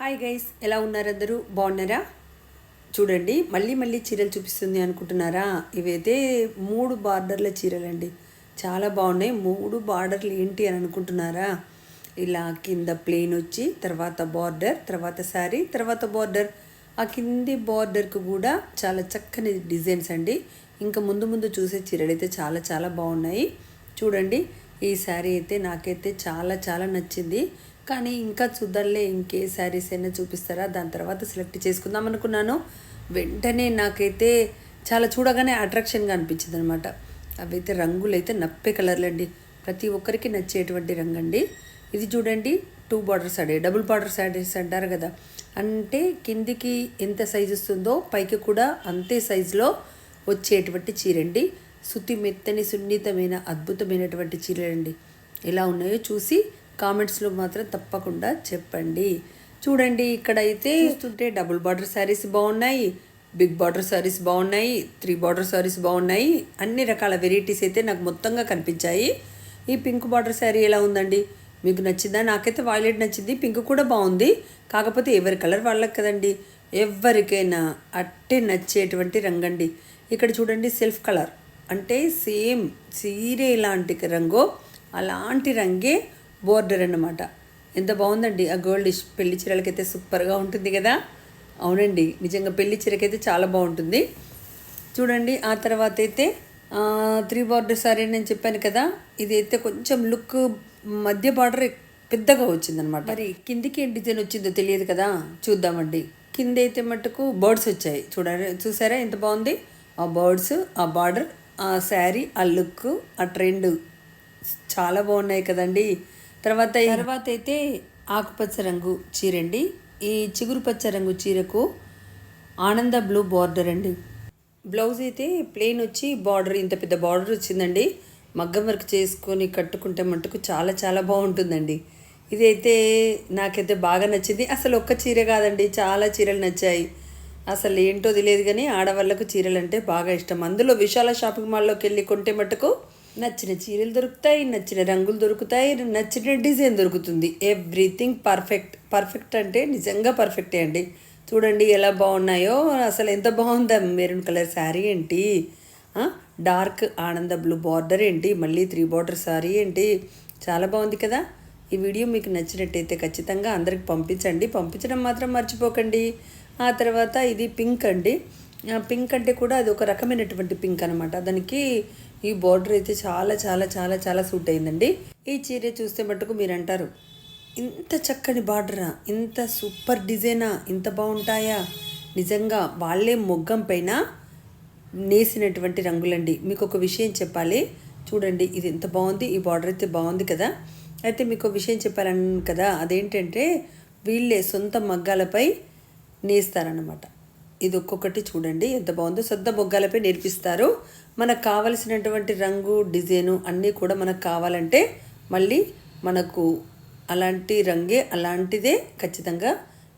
Hi guys ఎలా ఉన్నారందరూ? బాగున్నారా? చూడండి మళ్ళీ మళ్ళీ చీరలు చూపిస్తుంది అనుకుంటున్నారా? ఇవైతే మూడు బార్డర్ల చీరలండి. చాలా బాగున్నాయి. మూడు బార్డర్లు ఏంటి అని అనుకుంటున్నారా? ఇలా కింద ప్లెయిన్ వచ్చి తర్వాత బార్డర్ తర్వాత శారీ తర్వాత బార్డర్. ఆ కింది బార్డర్కి కూడా చాలా చక్కని డిజైన్స్ అండి. ఇంకా ముందు ముందు చూసే చీరలు అయితే చాలా చాలా బాగున్నాయి. చూడండి ఈ శారీ అయితే నాకైతే చాలా చాలా నచ్చింది. కానీ ఇంకా చూద్దాంలే ఇంకే శారీస్ అయినా చూపిస్తారా? దాని తర్వాత సెలెక్ట్ చేసుకుందాం అనుకున్నాను. వెంటనే నాకైతే చాలా చూడగానే అట్రాక్షన్గా అనిపించింది అనమాట అవైతే రంగులు అయితే నప్పే కలర్లు అండి. ప్రతి ఒక్కరికి నచ్చేటువంటి రంగు అండి. ఇది చూడండి two border sari double border saris అంటారు కదా. అంటే కిందికి ఎంత సైజు వస్తుందో పైకి కూడా అంతే సైజులో వచ్చేటువంటి చీరండి. సుతి మెత్తని సున్నితమైన అద్భుతమైనటువంటి చీరలండి. ఎలా ఉన్నాయో చూసి కామెంట్స్లో మాత్రం తప్పకుండా చెప్పండి. చూడండి ఇక్కడ అయితే చూస్తుంటే డబుల్ బార్డర్ శారీస్ బాగున్నాయి బిగ్ బార్డర్ శారీస్ బాగున్నాయి త్రీ బార్డర్ శారీస్ బాగున్నాయి. అన్ని రకాల వెరైటీస్ అయితే నాకు మొత్తంగా కనిపించాయి. ఈ పింక్ బార్డర్ శారీ ఎలా ఉందండి? మీకు నచ్చిందా? నాకైతే వాయిలెట్ నచ్చింది పింక్ కూడా బాగుంది. కాకపోతే ఎవరి కలర్ వాళ్ళకి కదండి? ఎవరికైనా అట్టే నచ్చేటువంటి రంగండి. ఇక్కడ చూడండి సెల్ఫ్ కలర్ అంటే సేమ్ సీరే లాంటి రంగు అలాంటి రంగే బోర్డర్ అన్నమాట. ఎంత బాగుందండి. ఆ గోల్డ్ పెళ్ళి చీరలకైతే సూపర్గా ఉంటుంది కదా. అవునండి. నిజంగా పెళ్ళి చీరకైతే చాలా బాగుంటుంది. చూడండి ఆ తర్వాత అయితే త్రీ బార్డర్ సారీ నేను చెప్పాను కదా. ఇది అయితే కొంచెం లుక్ మధ్య బార్డర్ పెద్దగా వచ్చిందనమాట మరి కిందికి ఏం డిజైన్ వచ్చిందో తెలియదు కదా. చూద్దామండి. కింద అయితే మట్టుకు బర్డ్స్ వచ్చాయి. చూడండి చూసారా ఎంత బాగుంది? ఆ బర్డ్స్ ఆ బార్డర్ ఆ శారీ ఆ లుక్ ఆ ట్రెండ్ చాలా బాగున్నాయి కదండి. తర్వాత తర్వాత అయితే ఆకుపచ్చ రంగు చీరండి. ఈ చిగురు పచ్చ రంగు చీరకు ఆనంద బ్లూ బార్డర్ అండి. బ్లౌజ్ అయితే ప్లెయిన్ వచ్చి బార్డర్ ఇంత పెద్ద బార్డర్ వచ్చిందండి. మగ్గం వర్క్ చేసుకొని కట్టుకుంటే మటుకు చాలా చాలా బాగుంటుందండి. ఇదైతే నాకైతే బాగా నచ్చింది. అసలు ఒక్క చీర కాదండి చాలా చీరలు నచ్చాయి. అసలు ఏంటో తెలియదు కానీ ఆడవాళ్ళకు చీరలు అంటే బాగా ఇష్టం. అందులో విశాల షాపింగ్ మాల్లోకి వెళ్ళి కొంటే మటుకు నచ్చిన చీరలు దొరుకుతాయి నచ్చిన రంగులు దొరుకుతాయి నచ్చిన డిజైన్ దొరుకుతుంది. ఎవ్రీథింగ్ పర్ఫెక్ట్ పర్ఫెక్ట్ అంటే నిజంగా పర్ఫెక్టే అండి. చూడండి ఎలా బాగున్నాయో. అసలు ఎంత బాగుందా? మెరూన్ కలర్ శారీ ఏంటి? డార్క్ ఆనంద బ్లూ బార్డర్ ఏంటి? మళ్ళీ త్రీ బార్డర్ శారీ ఏంటి? చాలా బాగుంది కదా. ఈ వీడియో మీకు నచ్చినట్టయితే ఖచ్చితంగా అందరికి పంపించండి. పంపించడం మాత్రం మర్చిపోకండి. ఆ తర్వాత ఇది పింక్ అండి. పింక్ అంటే కూడా అది ఒక రకమైనటువంటి పింక్ అనమాట దానికి ఈ బార్డర్ అయితే చాలా చాలా చాలా చాలా సూట్ అయిందండి. ఈ చీర చూస్తే మటుకు మీరు అంటారు ఇంత చక్కని బార్డరా ఇంత సూపర్ డిజైనా ఇంత బాగుంటాయా? నిజంగా వాళ్ళే మొగ్గం పైన నేసినటువంటి రంగులండి. మీకు ఒక విషయం చెప్పాలి. చూడండి ఇది ఎంత బాగుంది. ఈ బార్డర్ అయితే బాగుంది కదా. అయితే మీకు ఒక విషయం చెప్పాలని కదా. అదేంటంటే వీళ్ళే సొంత మగ్గాలపై నేస్తారనమాట ఇది ఒక్కొక్కటి చూడండి. ఎంత బాగుందో సొద్ద బొగ్గాలపై నేర్పిస్తారు. మనకు కావలసినటువంటి రంగు డిజైను అన్నీ కూడా మనకు కావాలంటే మళ్ళీ మనకు అలాంటి రంగే అలాంటిదే ఖచ్చితంగా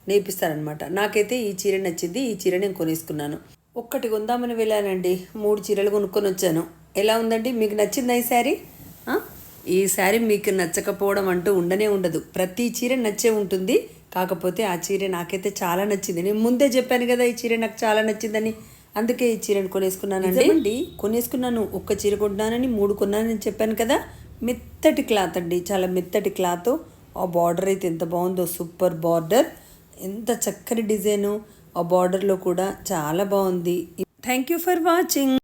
నేర్పిస్తారనమాట నాకైతే ఈ చీర నచ్చింది. ఈ చీర నేను కొనేసుకున్నాను. ఒక్కటి కొందామని వెళ్ళానండి. మూడు చీరలు కొనుక్కొని వచ్చాను. ఎలా ఉందండి? మీకు నచ్చిందా ఈ శారీ? ఈ శారీ మీకు నచ్చకపోవడం అంటూ ఉండనే ఉండదు. ప్రతి చీర నచ్చే ఉంటుంది. కాకపోతే ఆ చీర నాకైతే చాలా నచ్చింది. నేను ముందే చెప్పాను కదా ఈ చీర నాకు చాలా నచ్చిందని. అందుకే ఈ చీరను కొనేసుకున్నానండి. అండి కొనేసుకున్నాను. ఒక్క చీర కొన్నానని మూడు కొన్నానని చెప్పాను కదా. మెత్తటి క్లాత్ అండి. చాలా మెత్తటి క్లాత్. ఆ బార్డర్ అయితే ఎంత బాగుందో సూపర్ బార్డర్. ఎంత చక్కని డిజైను. ఆ బార్డర్లో కూడా చాలా బాగుంది. Thank you for watching.